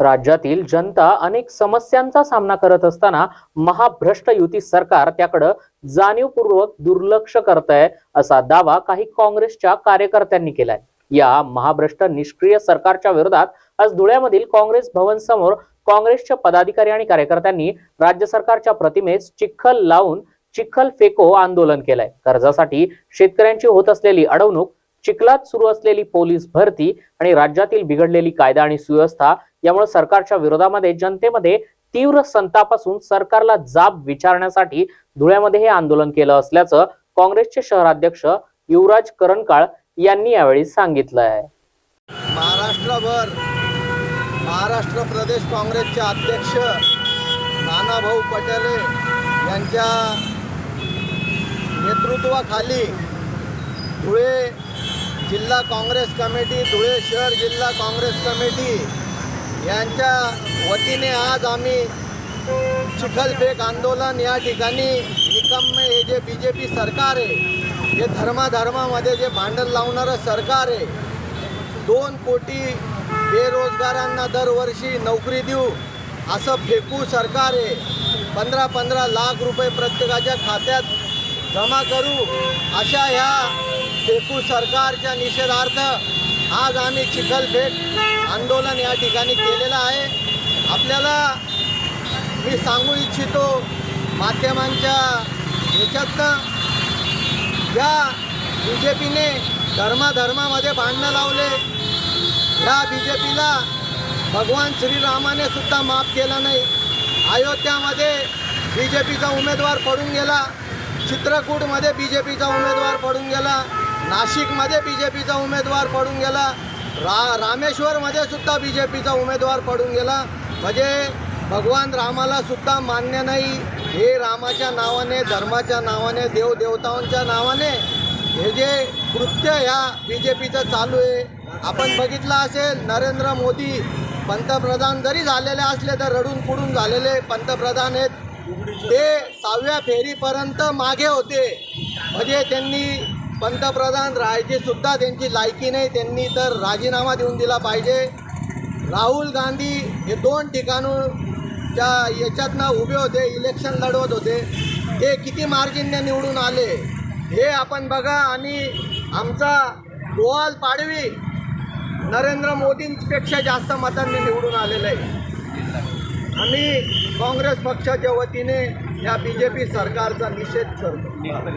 राज्यातील जनता अनेक समस्यांचा सामना करत असताना महाभ्रष्ट युती सरकार त्याकडं जाणीवपूर्वक दुर्लक्ष करत आहे असा दावा काही काँग्रेसच्या कार्यकर्त्यांनी केलाय. या महाभ्रष्ट निष्क्रिय सरकारच्या विरोधात आज धुळ्यामधील काँग्रेस भवन समोर काँग्रेसच्या पदाधिकारी आणि कार्यकर्त्यांनी राज्य सरकारच्या प्रतिमेस चिखल लावून चिखल फेको आंदोलन केलंय. कर्जासाठी शेतकऱ्यांची होत असलेली अडवणूक चिखलात सुरू असलेली पोलीस भरती आणि राज्यातील बिघडलेली कायदा आणि सुव्यवस्था यामुळे सरकारच्या विरोधामध्ये जनतेमध्ये तीव्र संताप असून सरकारला जाब विचारण्यासाठी धुळ्यामध्ये हे आंदोलन केलं असल्याचं काँग्रेसचे शहराध्यक्ष युवराज करणकाळ यांनी यावेळी सांगितलं आहे महाराष्ट्रभर महाराष्ट्र प्रदेश काँग्रेसचे अध्यक्ष नानाभाऊ पटेले यांच्या नेतृत्वाखाली धुळे जिल्हा काँग्रेस कमिटी धुळे शहर जिल्हा काँग्रेस कमिटी यांच्या वतीने आज आम्ही चिखलफेक आंदोलन या ठिकाणी निकम्मे हे जे बी जे पी सरकार आहे हे धर्माधर्मामध्ये जे भांडण लावणारं सरकार आहे दोन कोटी बेरोजगारांना दरवर्षी नोकरी देऊ असं फेकू सरकार आहे. पंधरा पंधरा लाख रुपये प्रत्येकाच्या खात्यात जमा करू अशा ह्या फेकू सरकारच्या निषेधार्थ आज आम्ही चिखलफेक आंदोलन या ठिकाणी केलेलं आहे. आपल्याला मी सांगू इच्छितो माध्यमांच्या ह्याच्यातनं ज्या बी जे पीने धर्माधर्मामध्ये भांडणं लावले. या बी जे पीला भगवान श्रीरामाने सुद्धा माफ केला नाही. अयोध्यामध्ये बी जे पीचा उमेदवार पडून गेला. चित्रकूटमध्ये बी जे पीचा उमेदवार पडून गेला. नाशिकमध्ये बी जे पीचा उमेदवार पडून गेला. रा रामेश्वरमध्ये सुद्धा बी जे पीचा उमेदवार पडून गेला. म्हणजे भगवान रामाला सुद्धा मान्य नाही. हे रामाच्या नावाने धर्माच्या नावाने देवदेवतांच्या नावाने हे जे कृत्य ह्या बी जे पीचं चालू आहे. आपण बघितलं असेल नरेंद्र मोदी पंतप्रधान जरी झालेले असले तर रडून पुडून झालेले पंतप्रधान आहेत. ते सहाव्या फेरीपर्यंत मागे होते. म्हणजे त्यांनी पंतप्रधान राहायची सुद्धा त्यांची लायकी नाही त्यांनी तर राजीनामा देऊन दिला पाहिजे. राहुल गांधी हे दोन ठिकाणच्या याच्यातनं उभे होते इलेक्शन लढवत होते. ते किती मार्जिनने निवडून आले हे आपण बघा. आणि आमचा गोवाल पाडवी नरेंद्र मोदींपेक्षा जास्त मतांनी निवडून आलेलं आहे. आम्ही काँग्रेस पक्षाच्या वतीने या बी जे पी सरकारचा निषेध करतो.